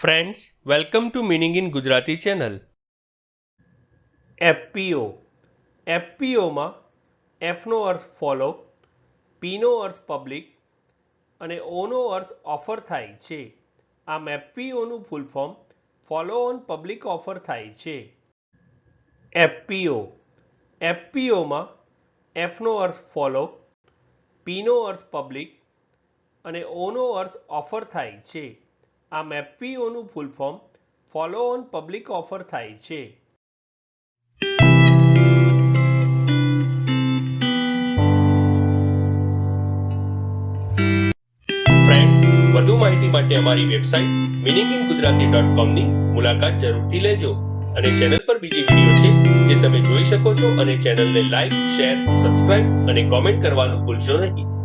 Friends welcome to meaning in Gujarati channel FPO એફપીઓમાં એફનો અર્થ follow પીનો અર્થ પબ્લિક અને ઓનો અર્થ ઓફર થાય છે. આમ એફપીઓનું full form follow on public offer થાય છે. એફપીઓ એફપીઓમાં એફનો અર્થ ફોલો પીનો અર્થ પબ્લિક અને ઓનો અર્થ ઓફર થાય છે. આમ એફપીઓનું full form follow on public offer થાય છે. ફ્રેન્ડ્સ વધુ માહિતી માટે અમારી website meaning in Gujarati dot કોમની મુલાકાત જરૂરથી લેજો અને ચેનલ પર બીજી વીડિયો છે જે તમે જોઈ શકો છો અને ચેનલને લાઈક શેર સબસ્ક્રાઇબ અને કોમેન્ટ કરવાનું ભૂલશો નહીં.